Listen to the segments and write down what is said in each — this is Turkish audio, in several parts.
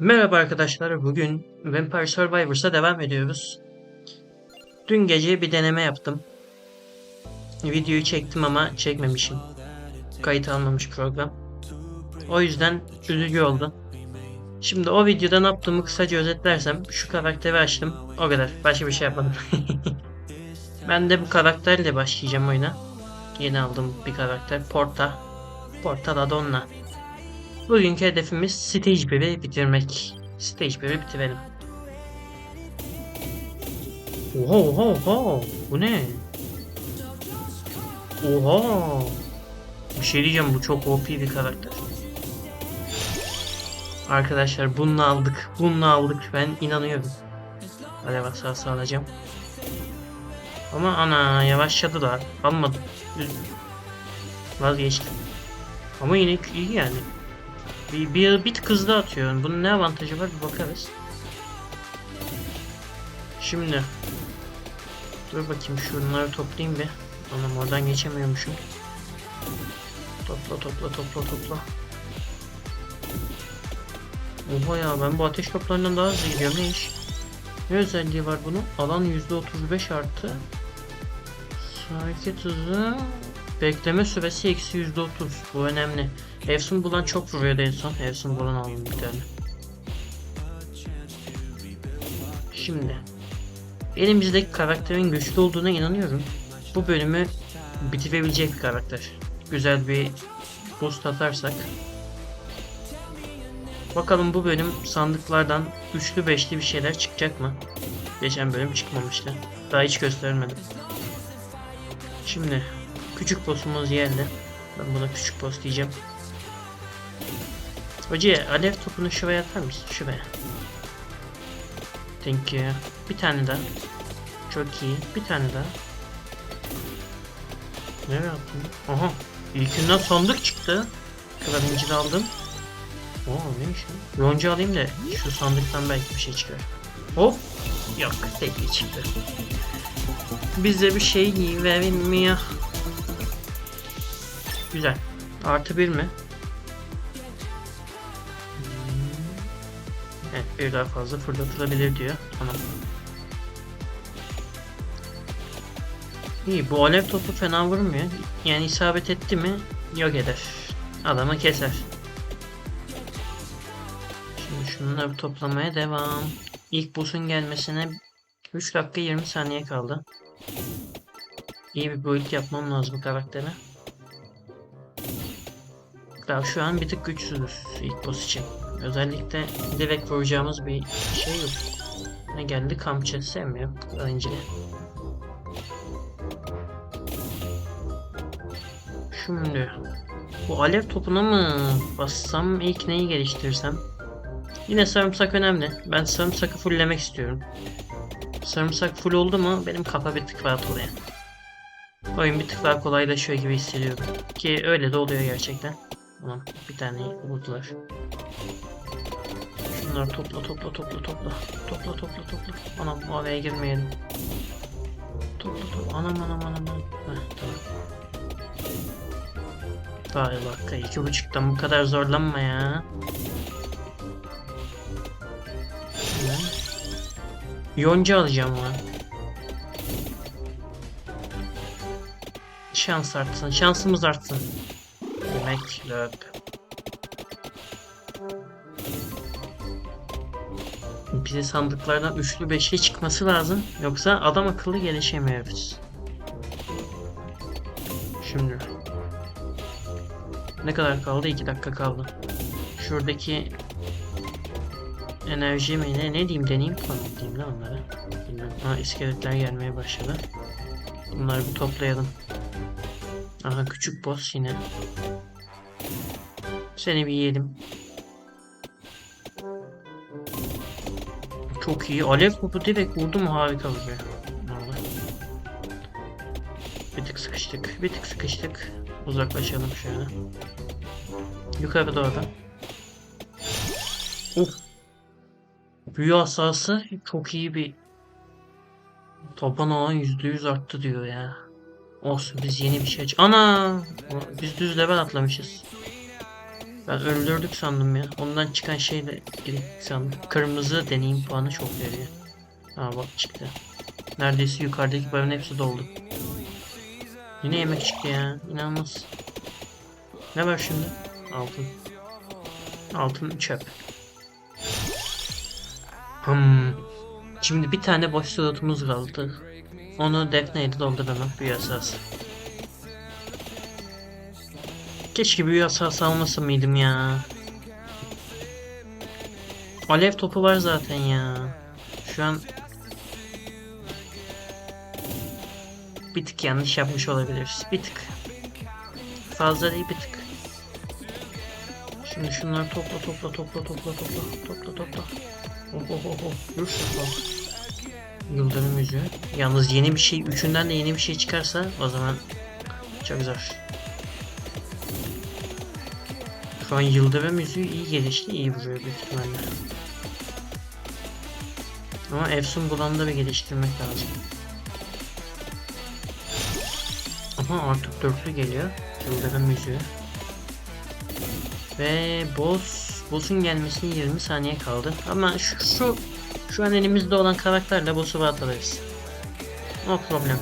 Merhaba arkadaşlar. Bugün Vampire Survivors'a devam ediyoruz. Dün gece bir deneme yaptım. Videoyu çektim ama çekmemişim. Kayıt almamış program. O yüzden üzücü oldu. Şimdi o videoda ne yaptığımı kısaca özetlersem şu karakteri açtım. O kadar. Başka bir şey yapmadım. ben de bu karakterle başlayacağım oyuna. Yeni aldığım bir karakter. Porta. Porta la Donna. Bugünkü hedefimiz Stage 1'i bitirmek. Stage 1'i bitirelim. Oha oha oha. Bu ne? Oha. Bir şey diyeceğim bu çok OP bir karakter. Arkadaşlar bunu aldık. Bunu aldık. Ben inanıyorum. Alev hasası alacağım. Ama ana yavaşladılar. Almadım. Üz- Vazgeçtim. Ama yine iyi yani. Bir, bir bit hızlı atıyor. Bunun ne avantajı var bir bakarız. Şimdi dur bakayım şunları toplayayım bir. Anam oradan geçemiyormuşum. Topla topla topla topla. Oha ya ben bu ateş toplarından daha hızlı gidiyorum ne iş? Ne özelliği var bunun? Alan %35 artı. Hareket hızı. Bekleme süresi eksi %30. Bu önemli. Efsun bulan çok vuruyordu en son. Efsun bulan alayım bir tane. Şimdi. Elimizdeki karakterin güçlü olduğuna inanıyorum. Bu bölümü bitirebilecek bir karakter. Güzel bir boost atarsak. Bakalım bu bölüm sandıklardan üçlü beşli bir şeyler çıkacak mı? Geçen bölüm çıkmamıştı. Daha hiç göstermedim. Şimdi küçük boss'umuz geldi. Ben buna küçük boss diyeceğim. Hoca alev topunu şuraya atar mısın? Şuraya. Thank you. Bir tane daha. Çok iyi. Bir tane daha. Nereye attın? Aha. İlkinden sandık çıktı. Kıvancını aldım. Oo ne iş ya? Yonca alayım da şu sandıktan belki bir şey çıkar. Hop. Yok. Tek çıktı. Bize bir şey verilmiyor. Güzel. Artı bir mi? Evet bir daha fazla fırlatılabilir diyor. Tamam. İyi bu alev topu fena vurmuyor. Yani isabet etti mi yok eder. Adamı keser. Şimdi şunları toplamaya devam. İlk boss'un gelmesine 3 dakika 20 saniye kaldı. İyi bir build yapmam lazım karaktere. Daha şu an bir tık güçsüzüz ilk boss için. Özellikle direkt vuracağımız bir şey yok. Ne geldi? Kamçı sevmiyorum. Önceli. Şimdi bu alev topuna mı bassam ilk neyi geliştirsem? Yine sarımsak önemli. Ben sarımsakı fulllemek istiyorum. Sarımsak full oldu mu benim kafa bir tık rahat oluyor. Oyun bir tık daha kolaylaşıyor gibi hissediyorum. Ki öyle de oluyor gerçekten. Tamam bir tane buldular. Şunları topla topla topla topla. Topla topla topla. Anam havaya girmeyelim. Topla topla. Anam anam anam. anam. Heh, tamam. Vay dakika iki buçuktan bu kadar zorlanma ya. Ne? Yonca alacağım lan. Şans artsın. Şansımız artsın. Demek löp. Bize sandıklardan üçlü beşli çıkması lazım. Yoksa adam akıllı gelişemiyoruz. Şimdi. Ne kadar kaldı? 2 dakika kaldı. Şuradaki enerji mi ne, ne diyeyim deneyeyim falan diyeyim lan onlara. Bilmem. Ha iskeletler gelmeye başladı. Bunları bir toplayalım. Aha küçük boss yine. Seni bir yiyelim. Çok iyi. Alev topu direkt vurdu mu harika vuruyor. Vallahi. Bir tık sıkıştık. Bir tık sıkıştık. Uzaklaşalım şöyle. Yukarı doğru. Of. Büyü asası çok iyi bir Topan alan %100 arttı diyor ya. Olsun biz yeni bir şey aç. Ana! Biz düz level atlamışız. Ben öldürdük sandım ya. Ondan çıkan şeyle girdik sandım. Kırmızı deneyim puanı çok veriyor. Aa bak çıktı. Neredeyse yukarıdaki barın hepsi doldu. Yine yemek çıktı ya. İnanılmaz. Ne var şimdi? Altın. Altın çöp. Hmm. Şimdi bir tane boş slotumuz kaldı. Onu Defne'ye dolduralım. Büyü asası. Keşke büyü asası almasa mıydım ya. Alev topu var zaten ya. Şu an bir tık yanlış yapmış olabiliriz. Bir tık. Fazla değil bir tık. Şimdi şunları topla topla topla topla topla topla topla. Oh oh oh oh. Topla. Yıldırım yüzü. Yalnız yeni bir şey, üçünden de yeni bir şey çıkarsa o zaman çok zor. Şu an yıldırım yüzüğü iyi gelişti, iyi vuruyor büyük ihtimalle. Ama Efsun Bulan'ı da bir geliştirmek lazım. Aha artık dörtlü geliyor. Yıldırım yüzüğü. Ve boss boss'un gelmesine 20 saniye kaldı. Ama şu şu, şu an elimizde olan karakterle boss'u rahat alırız. No problem.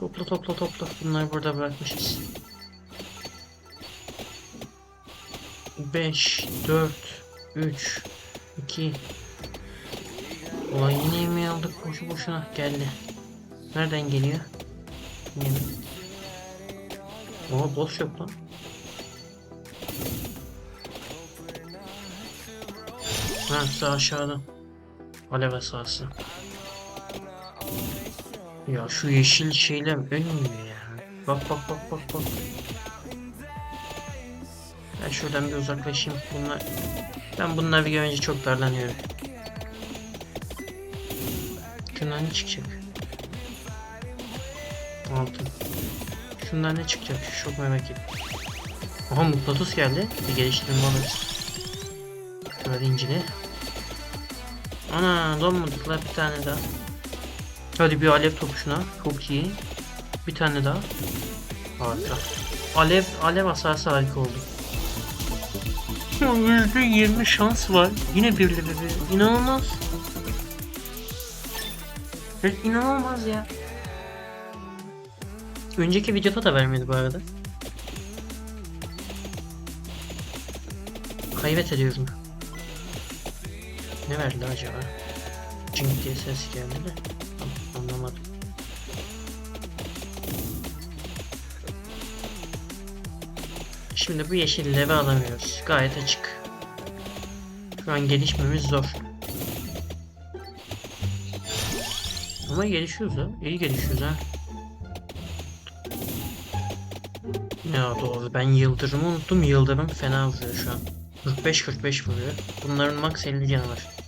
Topla topla topla. Bunları burada bırakmışız. 5 4 3 2 Ulan yine yemeği aldık boşu boşuna geldi. Nereden geliyor? Yine. Oha boss yok lan. Ha sağ aşağıda. Alev sahası. Ya şu yeşil şeyler ölmüyor ya. Bak bak bak bak bak. Ben şuradan bir uzaklaşayım. Bunlar ben bunları bir görünce çok darlanıyorum. Şundan ne çıkacak? Altın. Şundan ne çıkacak? Çok merak ettim. Aha mutlatus geldi. Bir geliştirme alırız. Şöyle incili. Ana donmadıklar bir tane daha. Hadi bir alev topu şuna. Çok iyi. Bir tane daha. Harika. Alev alev asası harika oldu. Yüzde yirmi şans var. Yine bir İnanılmaz. Evet, inanılmaz ya. Önceki videoda da vermedi bu arada. Kaybet ediyorum. Ne verdi acaba? Cink diye ses geldi de. Anlamadım. Şimdi bu yeşilleri alamıyoruz. Gayet açık. Şu an gelişmemiz zor. Ama gelişiyoruz ha. İyi gelişiyoruz ha. Ya doğru ben yıldırımı unuttum. Yıldırım fena vuruyor şu an. 45-45 vuruyor. Bunların max 50 canı var.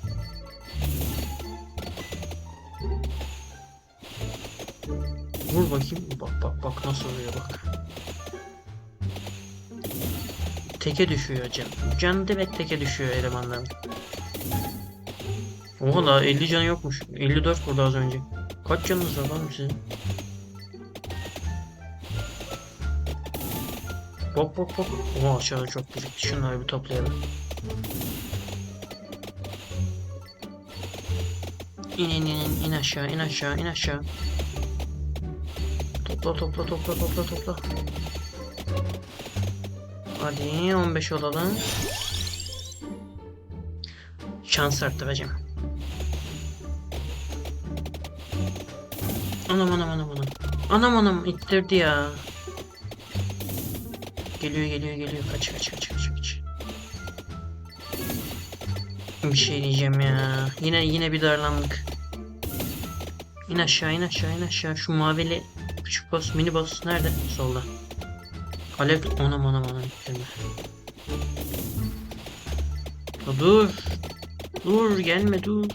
Vur bakayım. Bak bak bak nasıl vuruyor bak. Teke düşüyor can. Can direkt teke düşüyor elemanların. Oha la 50 canı yokmuş. 54 burada az önce. Kaç canınız var lan sizin? Bak bak bak. Oha aşağıda çok güzel. Şunları bir toplayalım. İn in in in aşağı in aşağı in aşağı. Topla topla topla topla topla. Hadi 15 olalım. Şans arttıracağım. Anam anam anam anam. Anam anam ittirdi ya. Geliyor geliyor geliyor. Kaç kaç kaç kaç kaç. Bir şey diyeceğim ya. Yine yine bir darlandık. İn aşağı in aşağı in aşağı. Şu mavili küçük boss mini boss nerede? Solda. Alev anam anam ittirme. Ya Dur. Dur gelme dur.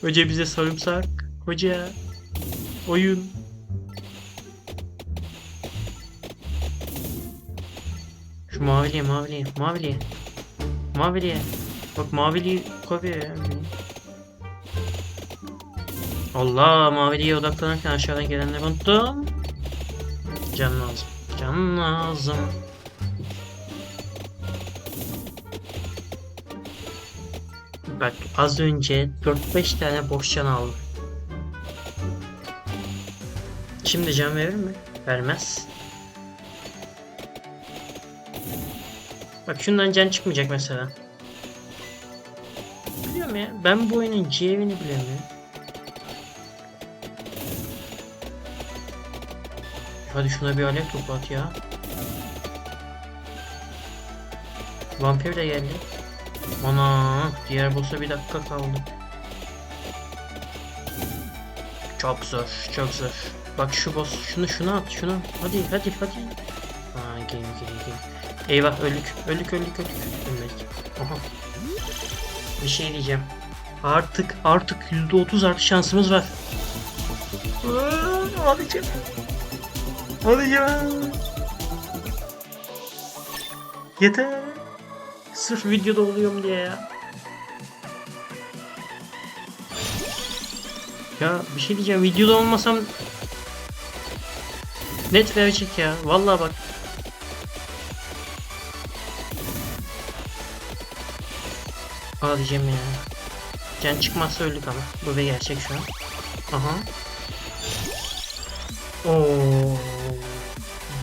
Hoca bize sarımsak. Hoca. Oyun. Şu maviliye maviliye maviliye. Maviliye. Bak maviliyi kovuyor ya. Allah maviliğe odaklanırken aşağıdan gelenleri unuttum. Can lazım. Can lazım. Bak az önce 4-5 tane boş can aldım. Şimdi can verir mi? Vermez. Bak şundan can çıkmayacak mesela. Biliyorum ya. Ben bu oyunun C'vini biliyorum ya. Hadi şuna bir alev topu at ya. Vampir de geldi. Ana diğer boss'a bir dakika kaldı. Çok zor, çok zor. Bak şu boss, şunu şuna at, şunu. Hadi, hadi, hadi. Aa, gel, gel, gel. Eyvah, öldük, öldük, öldük, öldük. Ölmedik. Aha. Bir şey diyeceğim. Artık, artık %30 artı şansımız var. Hadi canım. Hadi ya. Yeter. Sırf videoda oluyorum diye ya. Ya bir şey diyeceğim videoda olmasam net verecek ya. Vallahi bak. Aa diyeceğim ya. Can çıkmazsa öldük ama. Bu bir gerçek şu an. Aha. Oo.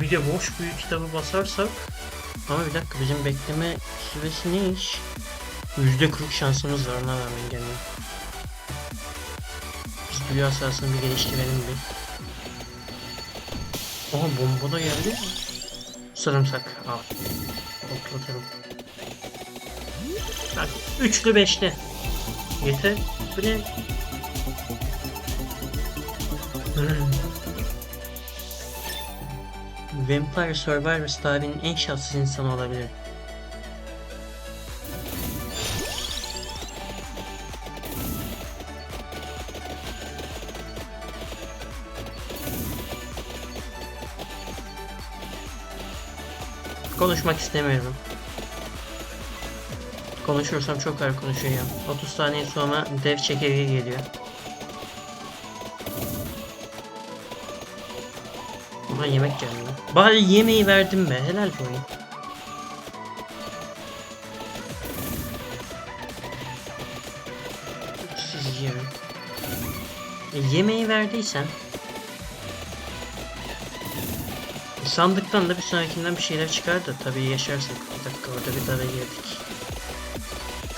Bir de boş büyük kitabı basarsak ama bir dakika bizim bekleme süresi ne iş? %40 şansımız var ona rağmen gelmiyor. Biz büyü hasarısını bir geliştirelim bir. Aha bomba da geldi. Sarımsak al. Toplatalım. Bak üçlü beşli. Yeter. Bu ne? Hmm. Vampire Survivors tarihinin en şanssız insanı olabilir. Konuşmak istemiyorum. Konuşursam çok ağır konuşuyorum. 30 saniye sonra dev çekirge geliyor. Aha yemek geldi. Bari yemeği verdim be. Helal yiyin. E, yemeği verdiysen sandıktan da bir sonrakinden bir şeyler çıkar da tabii yaşarsak. Bir dakika orada bir dara girdik.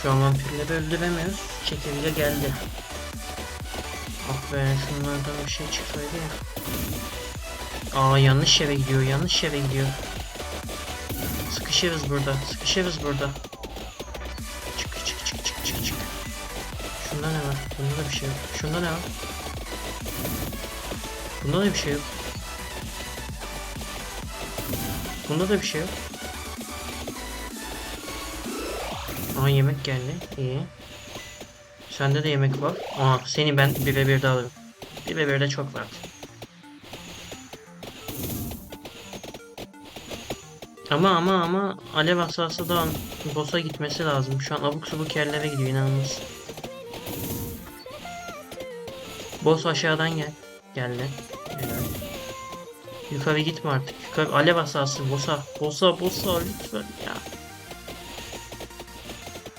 Şu an vampirleri öldüremiyoruz. Çekirge geldi. Ah be şunlardan bir şey çıksaydı ya. Aa yanlış yere gidiyor, yanlış yere gidiyor. Sıkışırız burada, sıkışırız burada. Çık çık çık çık çık çık. Şunda ne var? Bunda da bir şey yok. Şunda ne var? Bunda da bir şey yok. Bunda da bir şey yok. Aa yemek geldi. İyi. Sende de yemek var. Aa seni ben bir ve bir de alırım. Bir ve bir de çok var. Ama ama ama alev asası da boss'a gitmesi lazım. Şu an abuk subuk yerlere gidiyor inanılmaz. Boss aşağıdan gel. Geldi. Yukarı gitme artık. Yukarı alev asası boss'a. Boss'a boss'a lütfen ya.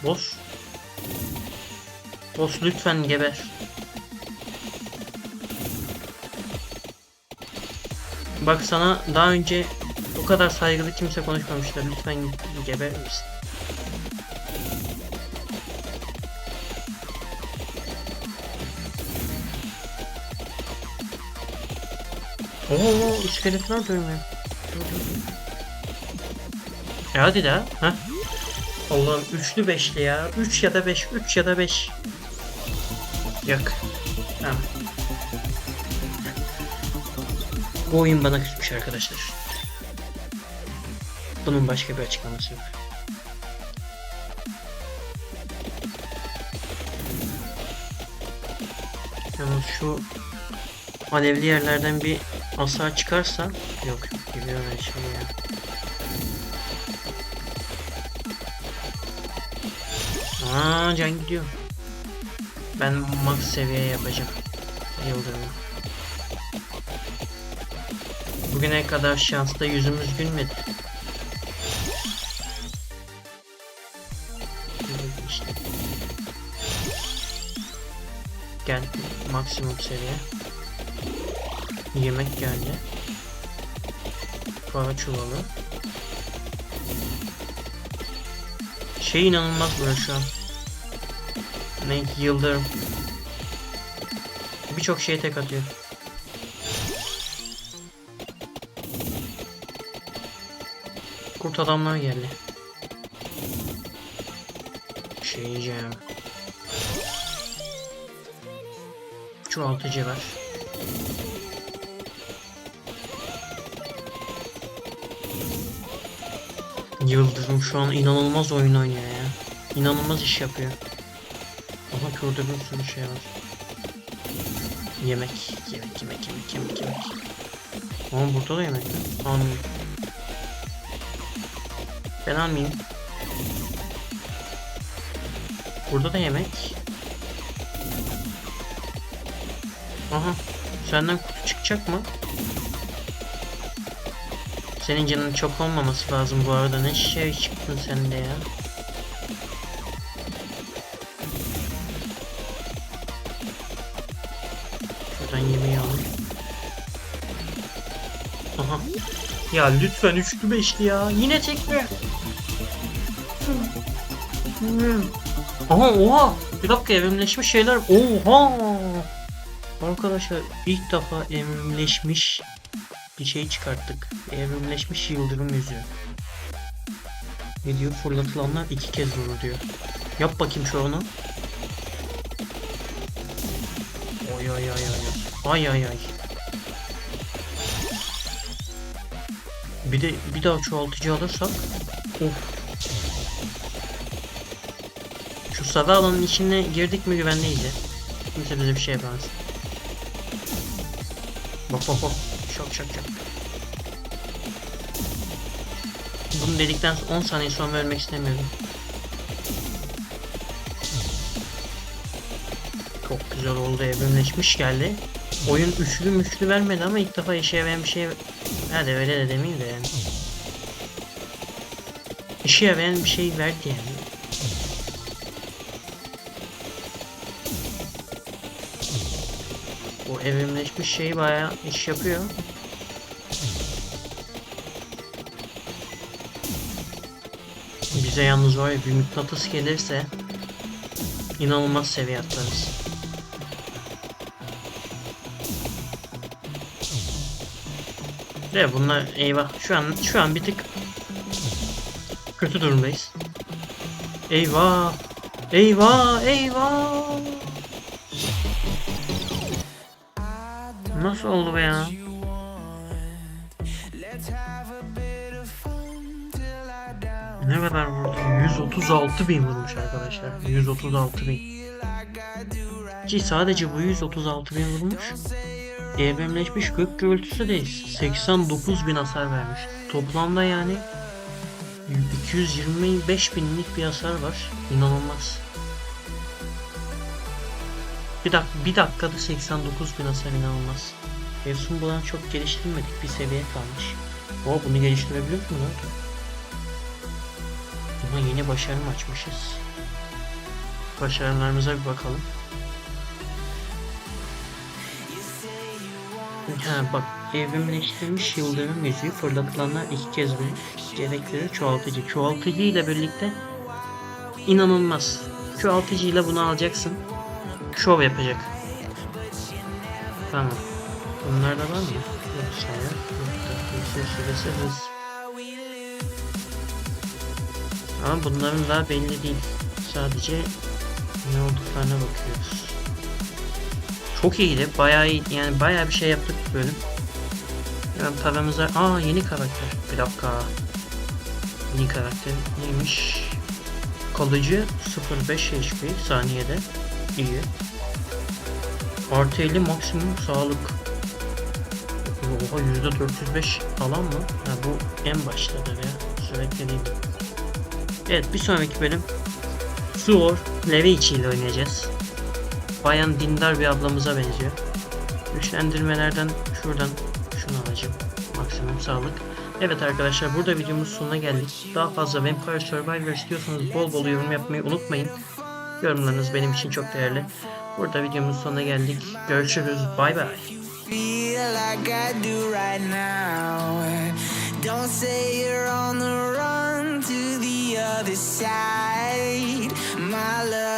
Boss. Boss lütfen geber. Bak sana daha önce bu kadar saygılı kimse konuşmamışlar. Lütfen geber misin? Oo, iskeletler dönüyor. E hadi daha. Ha? Allah'ım üçlü beşli ya. 3 ya da 5, 3 ya da 5. Yok. Tamam. Bu oyun bana küsmüş arkadaşlar. Bunun başka bir açıklaması yok. Yalnız şu alevli yerlerden bir hasar çıkarsa yok gidiyor her şey ya. Aa can gidiyor. Ben max seviye yapacağım. Yıldırım. Bugüne kadar şansla yüzümüz gülmedi. İşte. Gel maksimum seviye. Yemek geldi. Para çuvalı. Şey inanılmaz böyle şu an. Ne yıldırım. Birçok şeye tek atıyor. Kurt adamlar geldi. Şey yiyeceğim. Çoğaltıcı var. Yıldırım şu an inanılmaz oyun oynuyor ya. İnanılmaz iş yapıyor. Şurada bir sürü şey var. Yemek, yemek, yemek, yemek, yemek, yemek. Ama burada da yemek var. Almayayım. Ben almayayım. Burada da yemek. Aha. Senden kutu çıkacak mı? Senin canın çok olmaması lazım bu arada. Ne şey çıktın sen de ya. Ya lütfen üçlü beşli ya. Yine tekme. Aha oha. Bir dakika evrimleşmiş şeyler. Oha. Arkadaşlar ilk defa evrimleşmiş bir şey çıkarttık. Evrimleşmiş yıldırım yüzüğü. Ne diyor? Fırlatılanlar iki kez vurur diyor. Yap bakayım şu onu. Oy ay ay ay ay. Ay ay Bir de bir daha çoğaltıcı alırsak. Of. Şu sarı alanın içine girdik mi güvendeyiz ya. Kimse bize bir şey yapamaz. Bak bak bak. Şok şok şok. Bunu dedikten 10 saniye sonra ölmek istemiyorum. Çok güzel oldu evrimleşmiş geldi. Oyun üçlü müşlü vermedi ama ilk defa işe yarayan bir şey Hadi öyle de demeyeyim de yani. İşe yarayan bir şey verdi yani. O evrimleşmiş şey bayağı iş yapıyor. Bize yalnız var ya bir mıknatıs gelirse inanılmaz seviye atlarız. De bunlar eyvah şu an şu an bir tık kötü durumdayız. Eyvah! Eyvah! Eyvah! Nasıl oldu be ya? Ne kadar vurdu? 136 bin vurmuş arkadaşlar. 136 bin. Ki sadece bu 136 bin vurmuş. Evrimleşmiş gök gürültüsü de 89 bin hasar vermiş. Toplamda yani 225 binlik bir hasar var. İnanılmaz. Bir, dak bir dakikada 89 bin hasar inanılmaz. Efsun bulan çok geliştirmedik bir seviye kalmış. O bunu geliştirebiliyor mu lan? Ama yeni başarı mı açmışız? Başarılarımıza bir bakalım. Ha bak evrimleştirilmiş yıldırım yüzüğü fırlatılanlar iki kez vurur. Gerekleri çoğaltıcı. Çoğaltıcı ile birlikte inanılmaz. Çoğaltıcı ile bunu alacaksın. Şov yapacak. Tamam. Bunlar da var mı? Yok sayı. Yok süresi hız. Ama bunların daha belli değil. Sadece ne olduklarına bakıyoruz. Çok iyiydi. Bayağı iyi. Yani bayağı bir şey yaptık bu bölüm. Yani paramıza... Aa yeni karakter. Bir dakika. Yeni karakter neymiş? Kalıcı 0.5 HP saniyede. İyi. Artı 50 maksimum sağlık. Oha %405 alan mı? Ha, bu en baştadır ya. Sürekli değil. Evet bir sonraki bölüm Suor Levici ile oynayacağız. Bayan dindar bir ablamıza benziyor. Güçlendirmelerden şuradan şunu alacağım. Maksimum sağlık. Evet arkadaşlar burada videomuz sonuna geldik. Daha fazla Vampire Survivor istiyorsanız bol bol yorum yapmayı unutmayın. Yorumlarınız benim için çok değerli. Burada videomuz sonuna geldik. Görüşürüz. Bay bay. Don't say you're on the run to the other side, my love.